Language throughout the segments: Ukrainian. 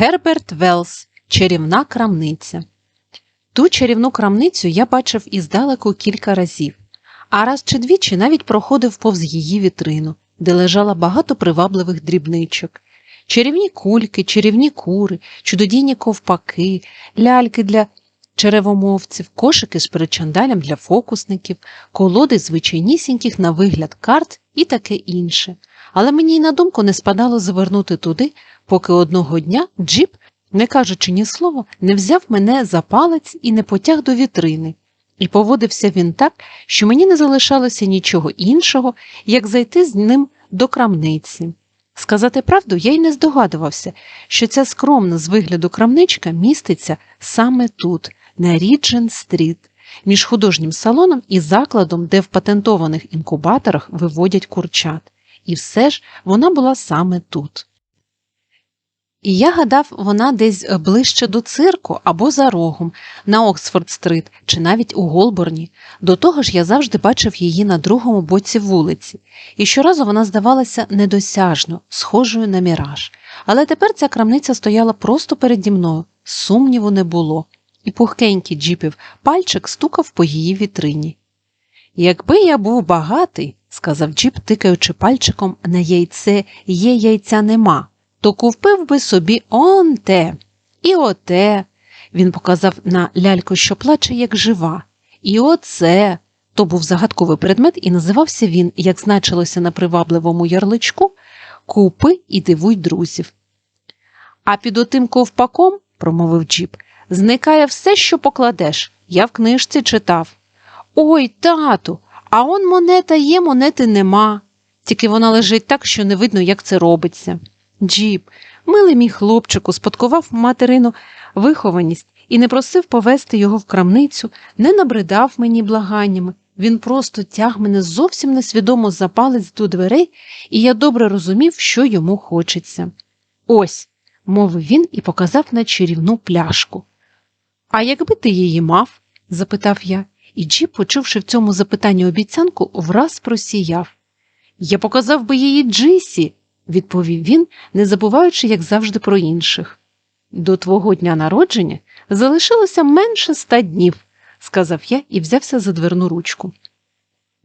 Герберт Велс Чарівна крамниця. Ту чарівну крамницю я бачив іздалеку кілька разів, а раз чи двічі навіть проходив повз її вітрину, де лежало багато привабливих дрібничок. Чарівні кульки, чарівні кури, чудодійні ковпаки, ляльки для черевомовців, кошики з причандалям для фокусників, колоди звичайнісіньких на вигляд карт і таке інше. Але мені й на думку не спадало завернути туди, поки одного дня джіп, не кажучи ні слова, не взяв мене за палець і не потяг до вітрини. І поводився він так, що мені не залишалося нічого іншого, як зайти з ним до крамниці. Сказати правду, я й не здогадувався, що ця скромна з вигляду крамничка міститься саме тут, на Ріджен Стріт, між художнім салоном і закладом, де в патентованих інкубаторах виводять курчат. І все ж вона була саме тут. І я гадав, вона десь ближче до цирку або за рогом, на Оксфорд-стрит чи навіть у Голборні. До того ж, я завжди бачив її на другому боці вулиці, і щоразу вона здавалася недосяжно, схожою на міраж. Але тепер ця крамниця стояла просто переді мною, сумніву не було, і пухкенький джіпів пальчик стукав по її вітрині. Якби я був багатий, сказав Джіп, тикаючи пальчиком на яйце, є яйця нема, то купив би собі он те і оте. Він показав на ляльку, що плаче, як жива. І оце. То був загадковий предмет, і називався він, як значилося на привабливому ярличку, Купи і дивуй друзів. А під отим ковпаком, промовив Джіп, зникає все, що покладеш. Я в книжці читав. Ой, тату, а он монета є, монети нема. Тільки вона лежить так, що не видно, як це робиться. Джіп, милий мій хлопчику, спадкував материну вихованість і не просив повести його в крамницю, не набридав мені благаннями. Він просто тяг мене зовсім несвідомо за палець до дверей, і я добре розумів, що йому хочеться. Ось, мовив він і показав на чарівну пляшку. А якби ти її мав? запитав я, і Джіп, почувши в цьому запитанні обіцянку, враз просіяв. Я показав би її Джисі, відповів він, не забуваючи, як завжди, про інших. До твого дня народження залишилося менше ста днів, сказав я і взявся за дверну ручку.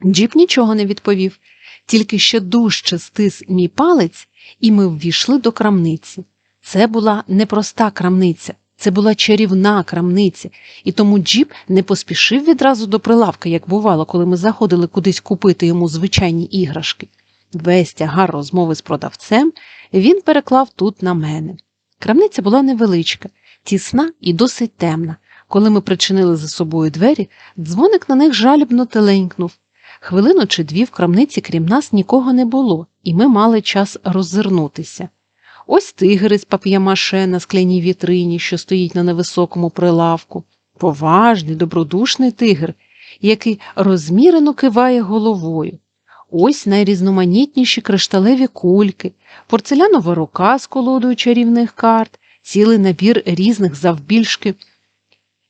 Джіп нічого не відповів, тільки ще дужче стис мій палець, і ми ввійшли до крамниці. Це була непроста крамниця, це була чарівна крамниця, і тому Джіп не поспішив відразу до прилавка, як бувало, коли ми заходили кудись купити йому звичайні іграшки. Весь тягар розмови з продавцем він переклав тут на мене. Крамниця була невеличка, тісна і досить темна. Коли ми причинили за собою двері, дзвоник на них жалібно теленькнув. Хвилину чи дві в крамниці, крім нас, нікого не було, і ми мали час роззирнутися. Ось тигри з пап'ємаше на скляній вітрині, що стоїть на невисокому прилавку, поважний, добродушний тигр, який розмірено киває головою. Ось найрізноманітніші кришталеві кульки, порцелянова рука з колодою чарівних карт, цілий набір різних завбільшки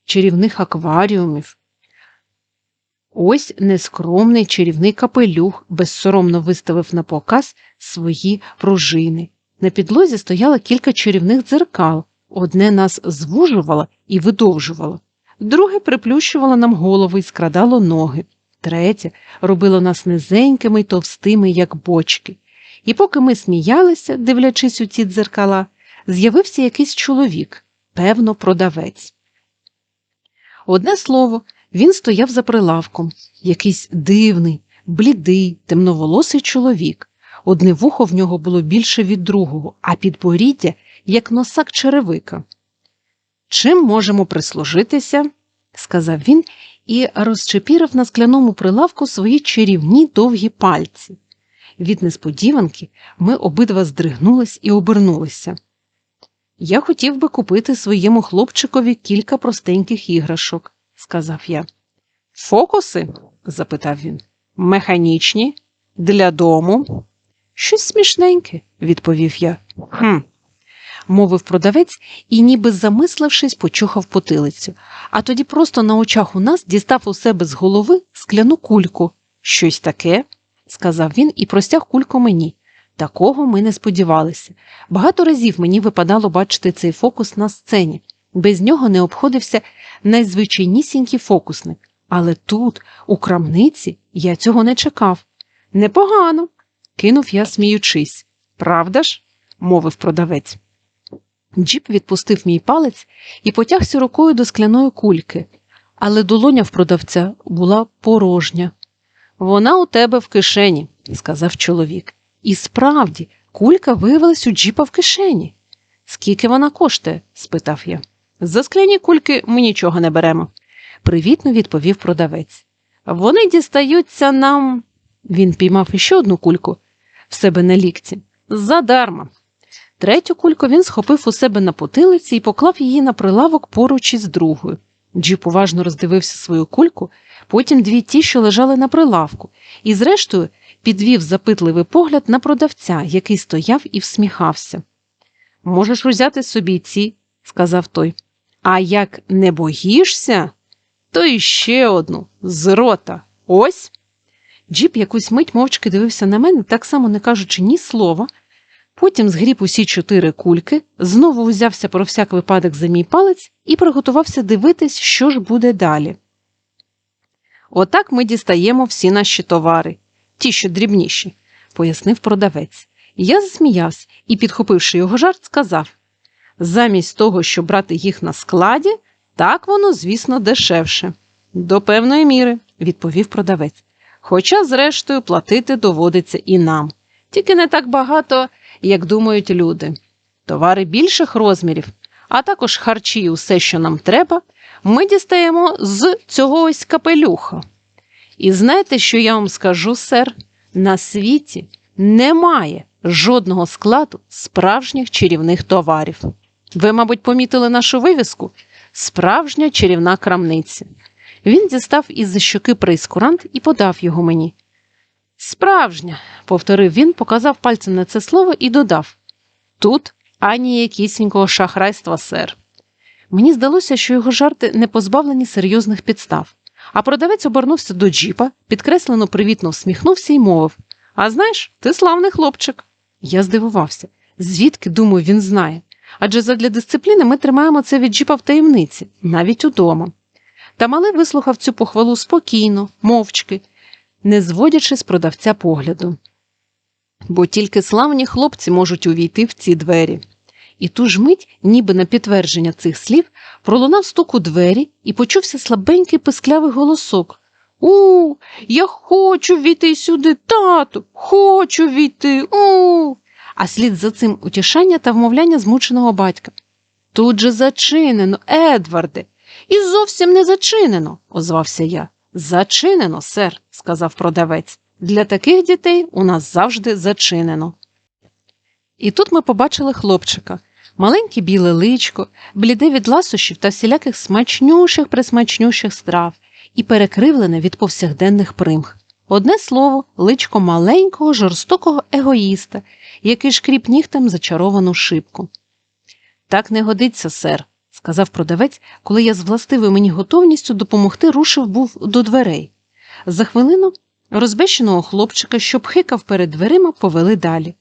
чарівних акваріумів. Ось нескромний чарівний капелюх безсоромно виставив на показ свої пружини. На підлозі стояло кілька чарівних дзеркал. Одне нас звужувало і видовжувало, друге приплющувало нам голови і скрадало ноги, третє робило нас низенькими й товстими, як бочки. І поки ми сміялися, дивлячись у ці дзеркала, з'явився якийсь чоловік, певно, продавець. Одне слово, він стояв за прилавком, якийсь дивний, блідий, темноволосий чоловік. Одне вухо в нього було більше від другого, а підборіддя, як носак черевика. Чим можемо прислужитися? сказав він і розчепірив на скляному прилавку свої чарівні довгі пальці. Від несподіванки ми обидва здригнулись і обернулися. Я хотів би купити своєму хлопчикові кілька простеньких іграшок, сказав я. Фокуси? запитав він. Механічні? Для дому? Щось смішненьке, відповів я. «Хм», – мовив продавець і, ніби замислившись, почухав потилицю, а тоді просто на очах у нас дістав у себе з голови скляну кульку. Щось таке, сказав він і простяг кульку мені. Такого ми не сподівалися. Багато разів мені випадало бачити цей фокус на сцені. Без нього не обходився найзвичайнісінький фокусник. Але тут, у крамниці, я цього не чекав. Непогано, кинув я, сміючись. Правда ж? мовив продавець. Джіп відпустив мій палець і потягся рукою до скляної кульки, але долоня в продавця була порожня. Вона у тебе в кишені, сказав чоловік. І справді, кулька виявилась у джіпа в кишені. Скільки вона коштує? спитав я. За скляні кульки ми нічого не беремо, привітно відповів продавець. Вони дістаються нам. Він піймав іще одну кульку в себе на лікці. Задарма. Третю кульку він схопив у себе на потилиці і поклав її на прилавок поруч із другою. Джіп уважно роздивився свою кульку, потім дві ті, що лежали на прилавку, і, зрештою, підвів запитливий погляд на продавця, який стояв і всміхався. Можеш взяти собі ці, сказав той. А як не боїшся, то іще одну з рота. Ось. Джіп якусь мить мовчки дивився на мене, так само не кажучи ні слова. Потім згріб усі чотири кульки, знову узявся про всяк випадок за мій палець і приготувався дивитись, що ж буде далі. Отак ми дістаємо всі наші товари, ті, що дрібніші, пояснив продавець. Я засміявся і, підхопивши його жарт, сказав замість того, щоб брати їх на складі, так воно, звісно, дешевше. До певної міри, відповів продавець. Хоча, зрештою, платити доводиться і нам. Тільки не так багато, як думають люди. Товари більших розмірів, а також харчі і усе, що нам треба, ми дістаємо з цього ось капелюха. І знаєте, що я вам скажу, сер? На світі немає жодного складу справжніх чарівних товарів. Ви, мабуть, помітили нашу вивіску? Справжня чарівна крамниця. Він дістав із щоки прейскурант і подав його мені. Справжня, повторив він, показав пальцем на це слово і додав тут ані якісінького шахрайства, сер. Мені здалося, що його жарти не позбавлені серйозних підстав, а продавець обернувся до джіпа, підкреслено привітно всміхнувся і мовив А знаєш, ти славний хлопчик. Я здивувався, звідки, думаю, він знає. Адже задля дисципліни ми тримаємо це від джіпа в таємниці, навіть удома. Та малий вислухав цю похвалу спокійно, мовчки, не зводячи з продавця погляду. Бо тільки славні хлопці можуть увійти в ці двері. І ту ж мить, ніби на підтвердження цих слів, пролунав стук у двері і почувся слабенький писклявий голосок. У, я хочу війти сюди, тату, хочу війти. У. А слід за цим утішання та вмовляння змученого батька. Тут же зачинено, Едварде, і зовсім не зачинено, озвався я. Зачинено, сер, сказав продавець. Для таких дітей у нас завжди зачинено. І тут ми побачили хлопчика маленьке біле личко, бліде від ласощів та всіляких смачнющих присмачнющих страв і перекривлене від повсякденних примх. Одне слово, личко маленького, жорстокого егоїста, який шкріп нігтем зачаровану шибку. Так не годиться, сер, сказав продавець, коли я з властивою мені готовністю допомогти рушив був до дверей. За хвилину розбещеного хлопчика, що пхикав перед дверима, повели далі.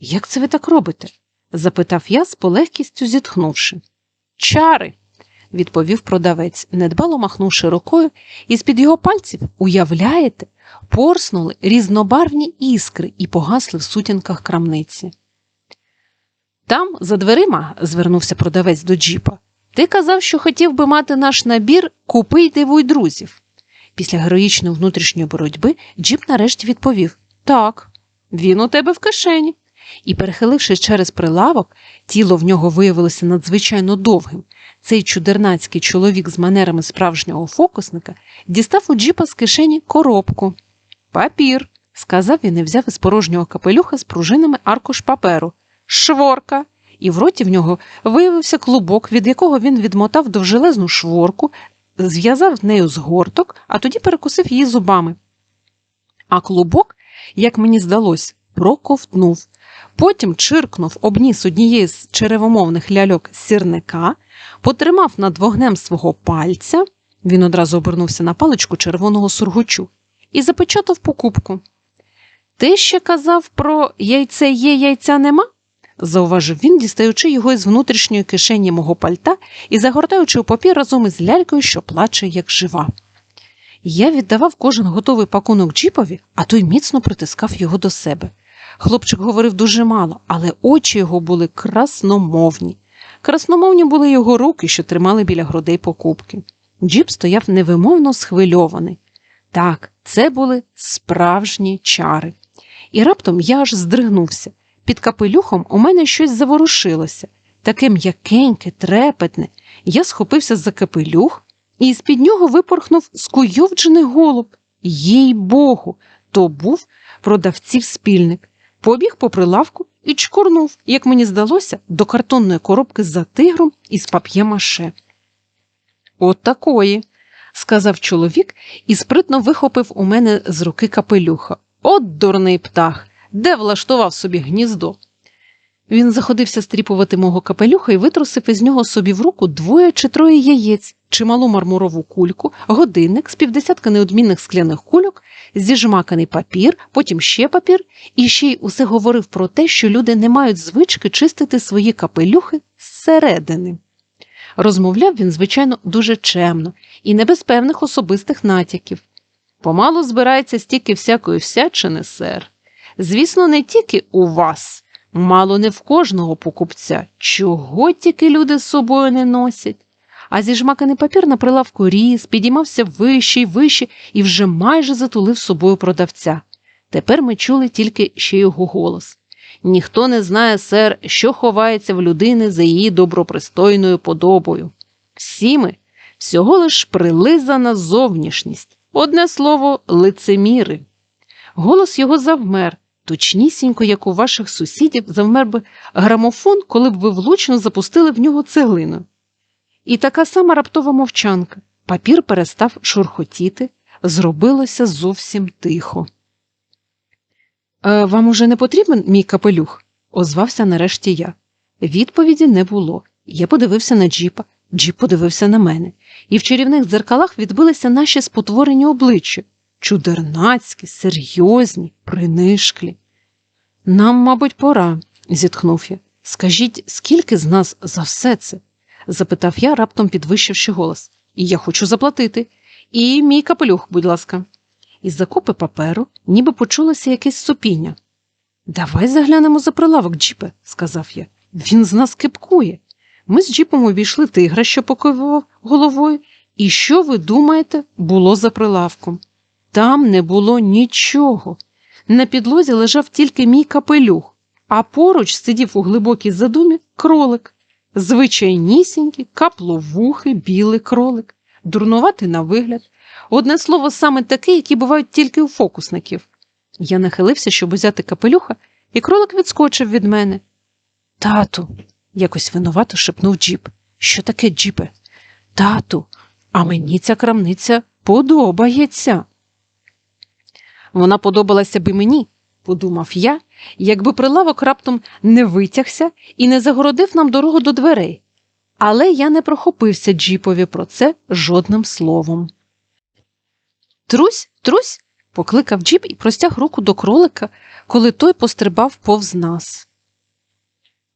Як це ви так робите? запитав я з полегкістю зітхнувши. Чари, відповів продавець, недбало махнувши рукою, і з під його пальців, уявляєте, порснули різнобарвні іскри і погасли в сутінках крамниці. Там, за дверима, звернувся продавець до джіпа, ти казав, що хотів би мати наш набір Купи й дивуй друзів. Після героїчної внутрішньої боротьби Джіп нарешті відповів Так, він у тебе в кишені. І, перехилившись через прилавок, тіло в нього виявилося надзвичайно довгим. Цей чудернацький чоловік з манерами справжнього фокусника дістав у Джіпа з кишені коробку. Папір, сказав він і взяв із порожнього капелюха з пружинами аркуш паперу. Шворка. І в роті в нього виявився клубок, від якого він відмотав довжелезну шворку, зв'язав нею згорток, а тоді перекусив її зубами. А клубок, як мені здалось, проковтнув. Потім чиркнув обніс однієї з черевомовних ляльок сірника, потримав над вогнем свого пальця, він одразу обернувся на паличку червоного сургучу, і запечатав покупку. Ти ще казав про яйце є, яйця нема? Зауважив він, дістаючи його із внутрішньої кишені мого пальта і загортаючи у папір разом із лялькою, що плаче, як жива. Я віддавав кожен готовий пакунок джіпові, а той міцно притискав його до себе. Хлопчик говорив дуже мало, але очі його були красномовні. Красномовні були його руки, що тримали біля грудей покупки. Джіп стояв невимовно схвильований. Так, це були справжні чари. І раптом я аж здригнувся. Під капелюхом у мене щось заворушилося, таке м'якеньке, трепетне. Я схопився за капелюх і з-під нього випорхнув скуйовджений голуб. Їй богу, то був продавців спільник. Побіг по прилавку і чкурнув, як мені здалося, до картонної коробки за тигром із пап'є-маше. От такої, сказав чоловік і спритно вихопив у мене з руки капелюха. От дурний птах, де влаштував собі гніздо. Він заходився стріпувати мого капелюха і витрусив із нього собі в руку двоє чи троє яєць, чималу мармурову кульку, годинник з півдесятка неодмінних скляних кульок, зіжмаканий папір, потім ще папір, і ще й усе говорив про те, що люди не мають звички чистити свої капелюхи зсередини. Розмовляв він, звичайно, дуже чемно і не без певних особистих натяків. Помалу збирається стільки всякої всячини, сер. Звісно, не тільки у вас, мало не в кожного покупця, чого тільки люди з собою не носять. А зіжмаканий папір на прилавку ріс, підіймався вище й вище і вже майже затулив собою продавця. Тепер ми чули тільки ще його голос. Ніхто не знає, сер, що ховається в людини за її добропристойною подобою. Всі ми всього лиш прилизана зовнішність, одне слово, лицеміри. Голос його завмер, точнісінько, як у ваших сусідів, завмер би грамофон, коли б ви влучно запустили в нього цеглину. І така сама раптова мовчанка. Папір перестав шурхотіти, зробилося зовсім тихо. «Е, Вам уже не потрібен мій капелюх? озвався нарешті я. Відповіді не було. Я подивився на джіпа, джіп подивився на мене, і в чарівних дзеркалах відбилися наші спотворені обличчя чудернацькі, серйозні, принишклі. Нам, мабуть, пора, зітхнув я. Скажіть, скільки з нас за все це? запитав я, раптом підвищивши голос. І я хочу заплатити. І мій капелюх, будь ласка. Із закопи паперу ніби почулося якесь сопіння. Давай заглянемо за прилавок, Джіпе, сказав я. Він з нас кипкує. Ми з Джіпом обійшли тигра, що покивував головою, і що ви думаєте, було за прилавком? Там не було нічого. На підлозі лежав тільки мій капелюх, а поруч сидів у глибокій задумі кролик. Звичайнісінький, капловухий, білий кролик, дурнуватий на вигляд. Одне слово, саме таке, які бувають тільки у фокусників. Я нахилився, щоб узяти капелюха, і кролик відскочив від мене. Тату, якось винувато шепнув Джіп. Що таке, Джіпе? Тату, а мені ця крамниця подобається. Вона подобалася би мені, подумав я, якби прилавок раптом не витягся і не загородив нам дорогу до дверей. Але я не прохопився Джіпові про це жодним словом. Трусь, трусь. покликав Джіп і простяг руку до кролика, коли той пострибав повз нас.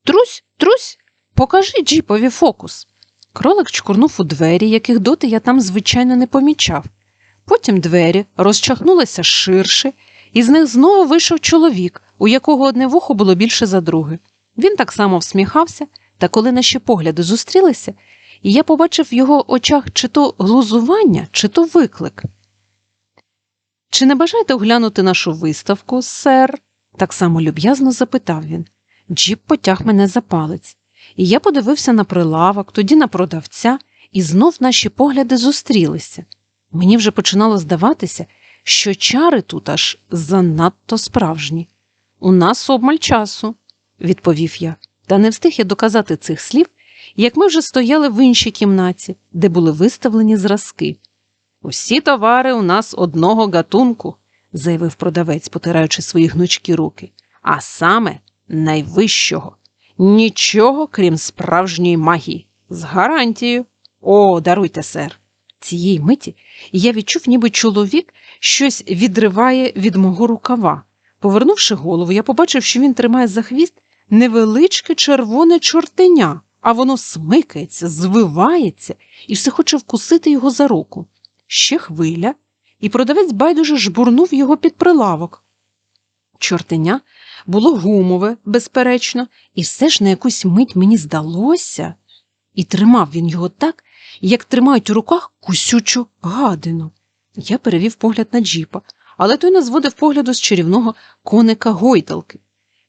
Трусь, трусь, покажи Джіпові фокус. Кролик чкурнув у двері, яких доти я там, звичайно, не помічав. Потім двері розчахнулися ширше, і з них знову вийшов чоловік, у якого одне вухо було більше за друге. Він так само всміхався, та коли наші погляди зустрілися, і я побачив в його очах чи то глузування, чи то виклик. Чи не бажаєте оглянути нашу виставку, сер? так само люб'язно запитав він. Джіп потяг мене за палець, і я подивився на прилавок, тоді на продавця, і знов наші погляди зустрілися. Мені вже починало здаватися, що чари тут аж занадто справжні. У нас обмаль часу, відповів я, та не встиг я доказати цих слів, як ми вже стояли в іншій кімнаті, де були виставлені зразки. Усі товари у нас одного гатунку, заявив продавець, потираючи свої гнучкі руки, а саме найвищого. Нічого, крім справжньої магії, з гарантією. О, даруйте, сер. Цієї миті я відчув, ніби чоловік щось відриває від мого рукава. Повернувши голову, я побачив, що він тримає за хвіст невеличке червоне чортеня, а воно смикається, звивається і все хоче вкусити його за руку. Ще хвиля, і продавець байдуже жбурнув його під прилавок. Чортеня було гумове, безперечно, і все ж на якусь мить мені здалося, і тримав він його так, як тримають у руках кусючу гадину. Я перевів погляд на джіпа, але той не зводив погляду з чарівного коника гойдалки.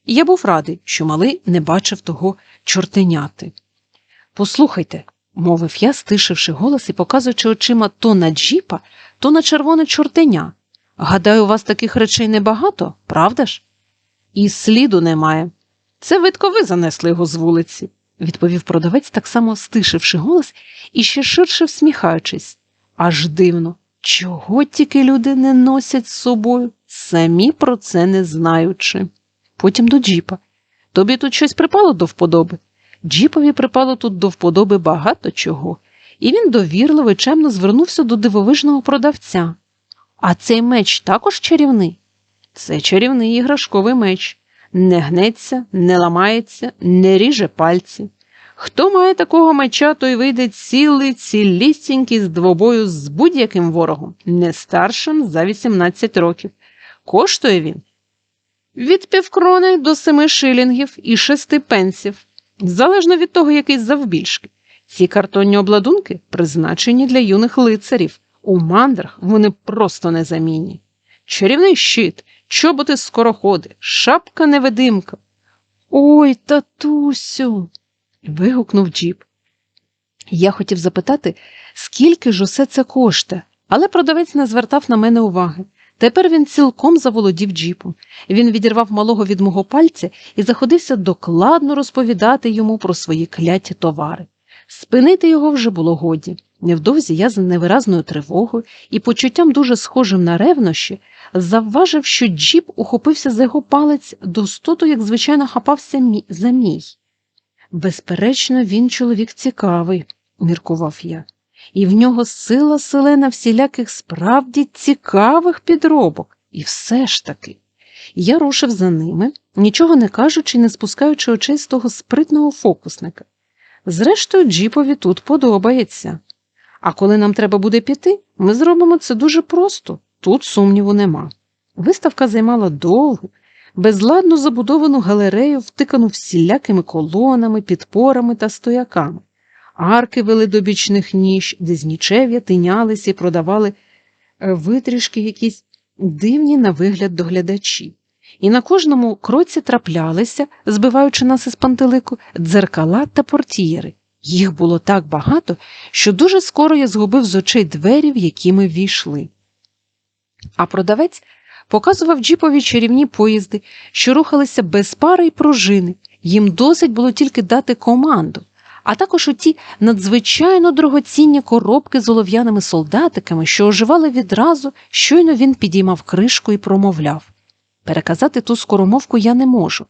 І я був радий, що малий не бачив того чортеняти. Послухайте, мовив я, стишивши голос і показуючи очима то на джіпа, то на червоне чортеня. Гадаю, у вас таких речей небагато, правда ж? І сліду немає. Це видко ви занесли його з вулиці, відповів продавець, так само стишивши голос і ще ширше всміхаючись. Аж дивно, чого тільки люди не носять з собою, самі про це не знаючи. Потім до джіпа. Тобі тут щось припало до вподоби? Джіпові припало тут до вподоби багато чого, і він довірливо чемно звернувся до дивовижного продавця. А цей меч також чарівний? Це чарівний іграшковий меч. Не гнеться, не ламається, не ріже пальці. Хто має такого меча, той вийде цілий, цілісінький з двобою з будь-яким ворогом, не старшим за 18 років. Коштує він від півкрони до семи шилінгів і шести пенсів, залежно від того, який завбільшки. Ці картонні обладунки призначені для юних лицарів. У мандрах вони просто незамінні. Чарівний щит, чоботи скороходи, шапка невидимка. Ой, татусю. вигукнув Джіп. Я хотів запитати, скільки ж усе це коштує, але продавець не звертав на мене уваги. Тепер він цілком заволодів джіпом. Він відірвав малого від мого пальця і заходився докладно розповідати йому про свої кляті товари. Спинити його вже було годі. Невдовзі я з невиразною тривогою і почуттям дуже схожим на ревнощі завважив, що джіп ухопився за його палець достоту, як звичайно хапався мі... за мій. Безперечно, він чоловік цікавий, міркував я, і в нього сила селена всіляких справді цікавих підробок. І все ж таки. Я рушив за ними, нічого не кажучи не спускаючи очей з того спритного фокусника. Зрештою, Джіпові тут подобається. А коли нам треба буде піти, ми зробимо це дуже просто, тут сумніву нема. Виставка займала довгу, безладно забудовану галерею, втикану всілякими колонами, підпорами та стояками. Арки вели до бічних ніж, де з нічев'я тинялися і продавали е, витрішки якісь дивні на вигляд доглядачі. І на кожному кроці траплялися, збиваючи нас із пантелику, дзеркала та портьєри. Їх було так багато, що дуже скоро я згубив з очей двері, в які ми війшли. А продавець показував джіпові чарівні поїзди, що рухалися без пари й пружини. Їм досить було тільки дати команду, а також оті надзвичайно дорогоцінні коробки з олов'яними солдатиками, що оживали відразу, щойно він підіймав кришку і промовляв. Переказати ту скоромовку я не можу.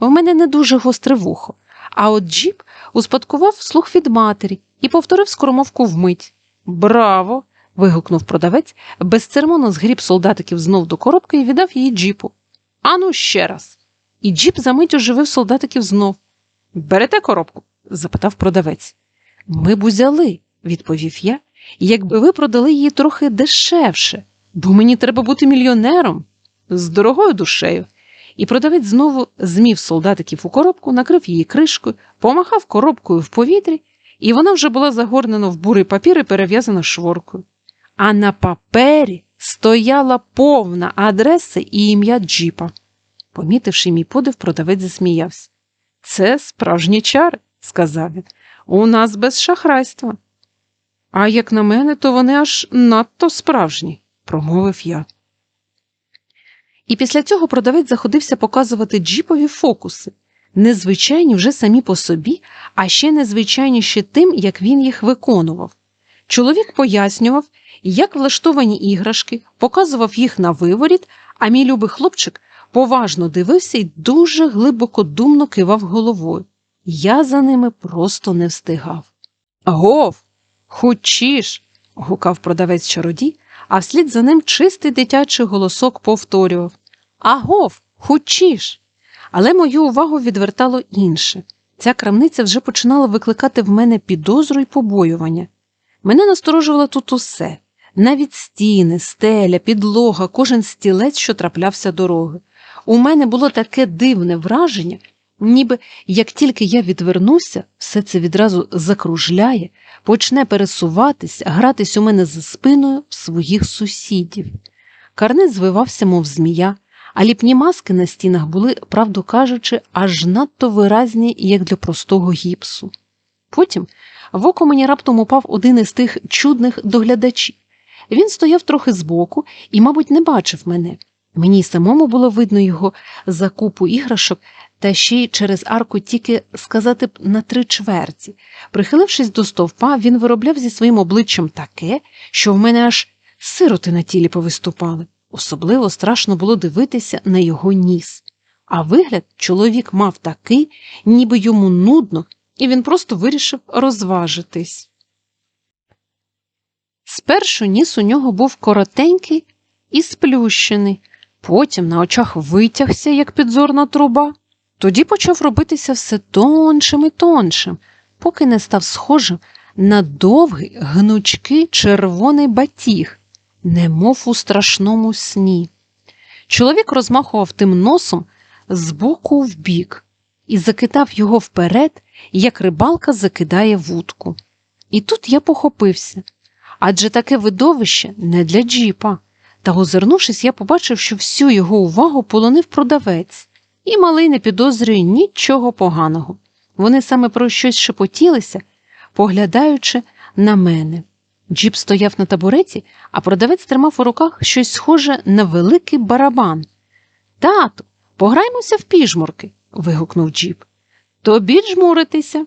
В мене не дуже гостре вухо. А от Джіп успадкував слух від матері і повторив скоромовку вмить. Браво! вигукнув продавець, безцеремонно згріб солдатиків знов до коробки і віддав її Джіпу. Ану, ще раз. І Джіп за мить оживив солдатиків знов. Берете коробку? запитав продавець. Ми б узяли, відповів я, якби ви продали її трохи дешевше, бо мені треба бути мільйонером з дорогою душею. І продавець знову змів солдатиків у коробку, накрив її кришкою, помахав коробкою в повітрі, і вона вже була загорнена в бурий папір і перев'язана шворкою. А на папері стояла повна адреса і ім'я Джіпа. Помітивши мій подив, продавець засміявся. Це справжні чари, сказав він. У нас без шахрайства. А як на мене, то вони аж надто справжні, промовив я. І після цього продавець заходився показувати джіпові фокуси, незвичайні вже самі по собі, а ще незвичайніші тим, як він їх виконував. Чоловік пояснював, як влаштовані іграшки, показував їх на виворіт, а мій любий хлопчик поважно дивився і дуже глибоко думно кивав головою. Я за ними просто не встигав. Гов, хочеш, гукав продавець чародій, а вслід за ним чистий дитячий голосок повторював Агов, Хучіш. Але мою увагу відвертало інше. Ця крамниця вже починала викликати в мене підозру і побоювання. Мене насторожувало тут усе навіть стіни, стеля, підлога, кожен стілець, що траплявся дороги. У мене було таке дивне враження, ніби як тільки я відвернуся, все це відразу закружляє, почне пересуватись, гратись у мене за спиною в своїх сусідів. Карниз звивався, мов змія, а ліпні маски на стінах були, правду кажучи, аж надто виразні, як для простого гіпсу. Потім в око мені раптом упав один із тих чудних доглядачів. Він стояв трохи збоку і, мабуть, не бачив мене. Мені й самому було видно його за купу іграшок, та ще й через арку тільки сказати б на три чверті. Прихилившись до стовпа, він виробляв зі своїм обличчям таке, що в мене аж сироти на тілі повиступали. Особливо страшно було дивитися на його ніс. А вигляд чоловік мав такий, ніби йому нудно, і він просто вирішив розважитись. Спершу ніс у нього був коротенький і сплющений, потім на очах витягся, як підзорна труба. Тоді почав робитися все тоншим і тоншим, поки не став схожим на довгий, гнучкий червоний батіг, немов у страшному сні. Чоловік розмахував тим носом з боку в бік і закидав його вперед, як рибалка закидає вудку. І тут я похопився адже таке видовище не для джіпа. Та, озирнувшись, я побачив, що всю його увагу полонив продавець, і малий не підозрює нічого поганого. Вони саме про щось шепотілися, поглядаючи на мене. Джіп стояв на табуреті, а продавець тримав у руках щось схоже на великий барабан. Тату, пограймося в піжмурки. вигукнув Джіп. Тобі жмуритися.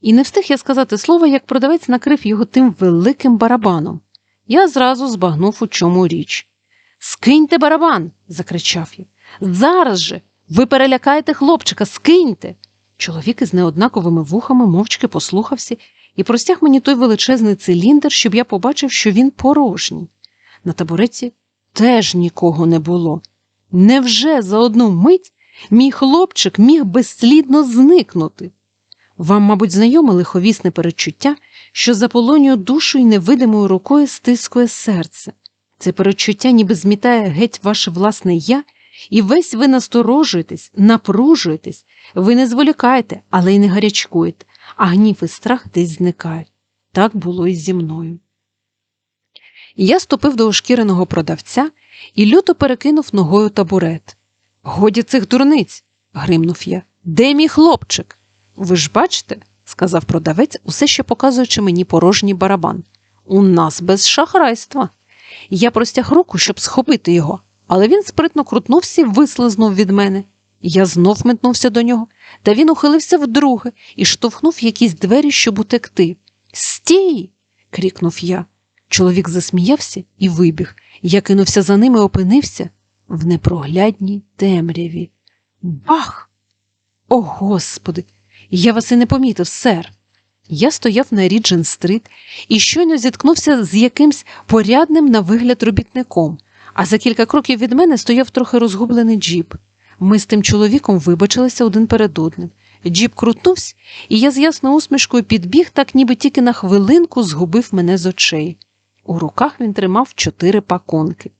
І не встиг я сказати слова, як продавець накрив його тим великим барабаном. Я зразу збагнув, у чому річ. Скиньте барабан, закричав я. Зараз же. Ви перелякаєте хлопчика, скиньте. Чоловік із неоднаковими вухами мовчки послухався і простяг мені той величезний циліндр, щоб я побачив, що він порожній. На табуреті теж нікого не було. Невже за одну мить мій хлопчик міг безслідно зникнути? Вам, мабуть, знайоме лиховісне перечуття, що заполонює душу і невидимою рукою стискує серце. Це перечуття ніби змітає геть ваше власне я, і весь ви насторожуєтесь, напружуєтесь, ви не зволікаєте, але й не гарячкуєте, а гнів і страх десь зникають. Так було і зі мною. Я ступив до ошкіреного продавця і люто перекинув ногою табурет. Годі цих дурниць, гримнув я. Де мій хлопчик? Ви ж бачите, сказав продавець, усе ще показуючи мені порожній барабан. У нас без шахрайства. Я простяг руку, щоб схопити його, але він спритно крутнувся і вислизнув від мене. Я знов метнувся до нього, та він ухилився вдруге і штовхнув якісь двері, щоб утекти. Стій. крикнув я. Чоловік засміявся і вибіг. Я кинувся за ним і опинився в непроглядній темряві. Бах! О, Господи! Я вас і не помітив, сер. Я стояв на Ріджен стрит і щойно зіткнувся з якимсь порядним на вигляд робітником, а за кілька кроків від мене стояв трохи розгублений джіп. Ми з тим чоловіком вибачилися один перед одним. Джіп крутнувся, і я з ясною усмішкою підбіг, так ніби тільки на хвилинку згубив мене з очей. У руках він тримав чотири пакунки.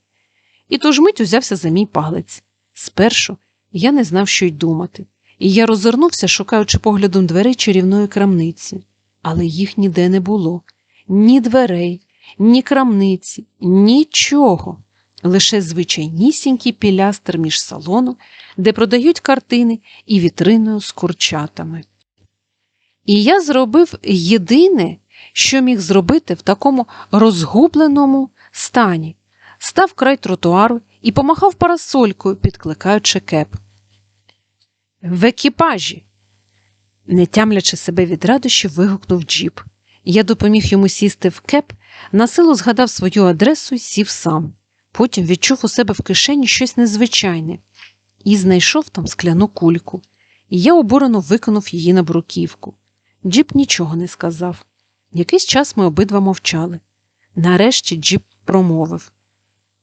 І тож мить узявся за мій палець. Спершу я не знав, що й думати, і я розвернувся, шукаючи поглядом дверей чарівної крамниці але їх ніде не було ні дверей, ні крамниці, нічого. Лише звичайнісінький пілястер між салону, де продають картини і вітриною з курчатами. І я зробив єдине, що міг зробити в такому розгубленому стані, став край тротуару і помахав парасолькою, підкликаючи кеп. В екіпажі не тямлячи себе від радощів, вигукнув Джіп. Я допоміг йому сісти в кеп, насилу згадав свою адресу і сів сам. Потім відчув у себе в кишені щось незвичайне і знайшов там скляну кульку, і я обурено викинув її на бруківку. Джіп нічого не сказав. Якийсь час ми обидва мовчали. Нарешті Джіп промовив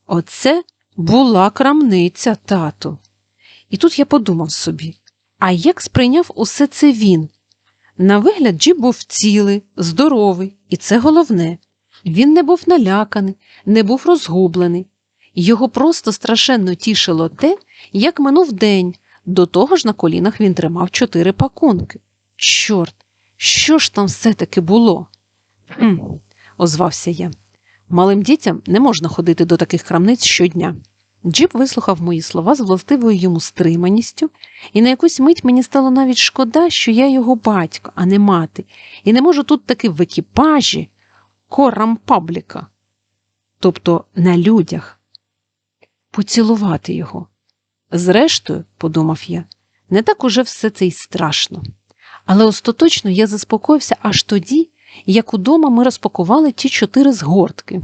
Оце була крамниця, тату. І тут я подумав собі, а як сприйняв усе це він? На вигляд Джіп був цілий, здоровий, і це головне. Він не був наляканий, не був розгублений. Його просто страшенно тішило те, як минув день. До того ж на колінах він тримав чотири пакунки. Чорт, що ж там все-таки було? Хм, озвався я. Малим дітям не можна ходити до таких крамниць щодня. Джіп вислухав мої слова з властивою йому стриманістю, і на якусь мить мені стало навіть шкода, що я його батько, а не мати, і не можу тут таки в екіпажі корам пабліка, тобто на людях, поцілувати його. Зрештою, подумав я, не так уже все це й страшно. Але остаточно я заспокоївся аж тоді, як удома ми розпакували ті чотири згортки.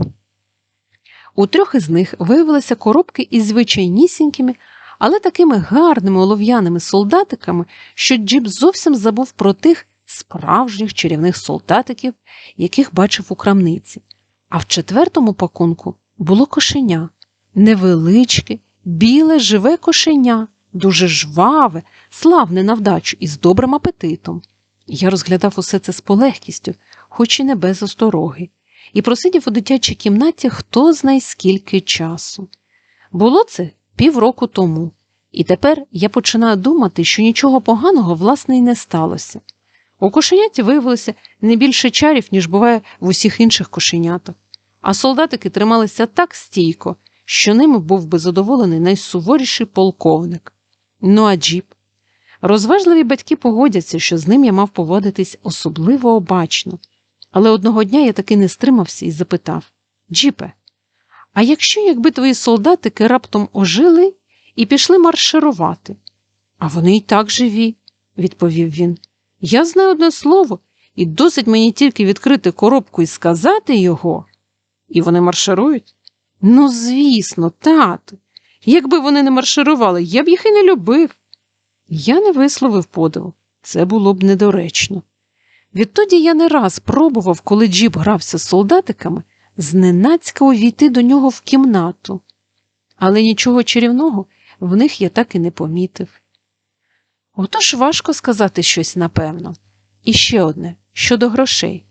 У трьох із них виявилися коробки із звичайнісінькими, але такими гарними олов'яними солдатиками, що Джіп зовсім забув про тих справжніх чарівних солдатиків, яких бачив у крамниці. А в четвертому пакунку було кошеня невеличке, біле, живе кошеня, дуже жваве, славне на вдачу і з добрим апетитом. Я розглядав усе це з полегкістю, хоч і не без остороги, і просидів у дитячій кімнаті хто знає скільки часу. Було це півроку тому, і тепер я починаю думати, що нічого поганого власне й не сталося. У кошеняті виявилося не більше чарів, ніж буває в усіх інших кошенятах, а солдатики трималися так стійко, що ними був би задоволений найсуворіший полковник. Ну а джіп. Розважливі батьки погодяться, що з ним я мав поводитись особливо обачно. Але одного дня я таки не стримався і запитав Джіпе, а якщо якби твої солдатики раптом ожили і пішли марширувати? А вони й так живі, відповів він. Я знаю одне слово, і досить мені тільки відкрити коробку і сказати його. І вони марширують? Ну, звісно, тату. Якби вони не марширували, я б їх і не любив. Я не висловив подиву. Це було б недоречно. Відтоді я не раз пробував, коли Джіп грався з солдатиками, зненацька увійти до нього в кімнату. Але нічого чарівного в них я так і не помітив. Отож важко сказати щось напевно. І ще одне щодо грошей.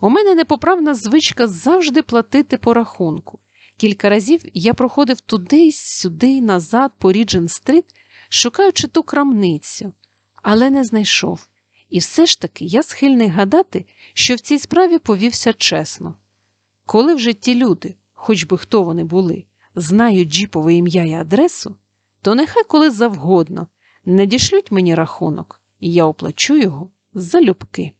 У мене непоправна звичка завжди платити по рахунку. Кілька разів я проходив туди, сюди, назад, по Ріджен Стрит, шукаючи ту крамницю, але не знайшов. І все ж таки я схильний гадати, що в цій справі повівся чесно. Коли вже ті люди, хоч би хто вони були, знають джіпове ім'я і адресу, то нехай коли завгодно надішлють мені рахунок, і я оплачу його залюбки.